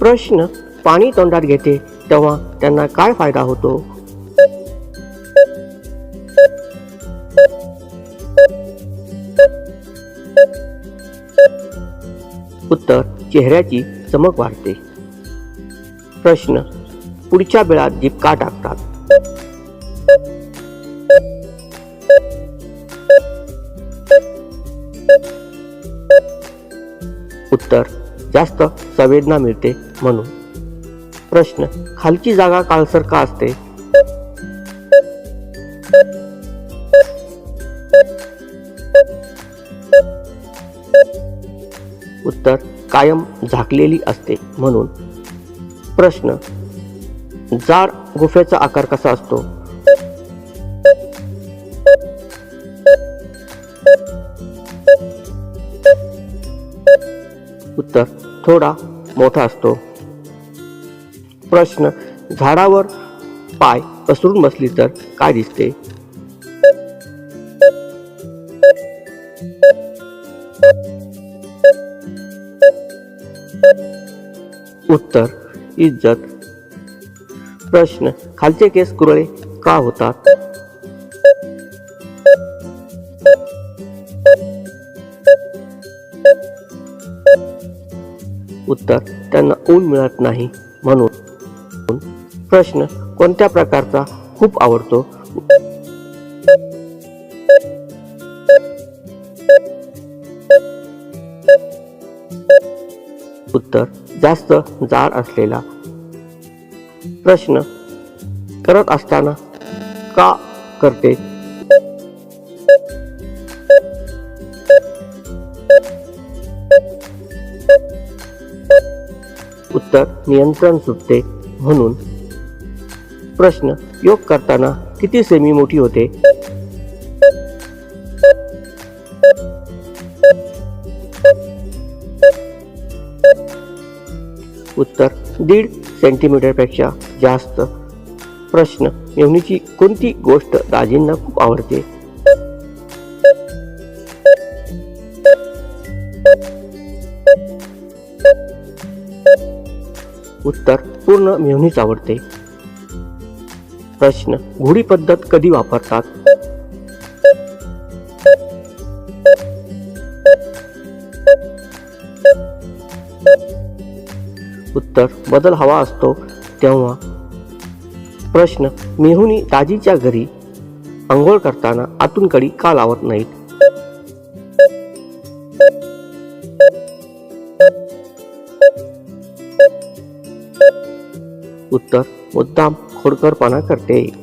प्रश्न पाणी तोंडात घेते तेव्हा त्यांना काय फायदा होतो? उत्तर चेहऱ्याची चमक वाढते. प्रश्न पुढच्या वेळात जीप का टाकतात. जास्त संवेदना मिळते म्हणून. प्रश्न खालची जागा काळसर का असते? उत्तर कायम झाकलेली असते म्हणून. प्रश्न जाड गुफेचा आकार कसा असतो? उत्तर थोडा मोठा असतो. प्रश्न झाडावर पाय पसरून बसली तर काय दिसते? उत्तर इज्जत. प्रश्न खालचे केस कुरळे का होतात? उत्तर त्यांना ऊन मिळत नाही म्हणून. प्रश्न कोणत्या प्रकारचा खूप आवडतो? उत्तर जास्त जाड असलेला. प्रश्न करत असताना का करते? उत्तर नियंत्रण सुटते म्हणून. प्रश्न योग करताना किती सेमी मोठी होते? उत्तर दीड सेंटीमीटरपेक्षा जास्त. प्रश्न मेहुणीची कोणती गोष्ट दाजींना खूप आवडते? उत्तर पूर्ण मेहुणीच आवडते. प्रश्न घोडी पद्धत कधी वापरतात? उत्तर बदल हवा असतो तेव्हा. प्रश्न मेहुनी दाजीच्या घरी आंघोळ करताना आतून कडी का लावत नाहीत? उत्तर मुद्दाम खोडकरपणा करते.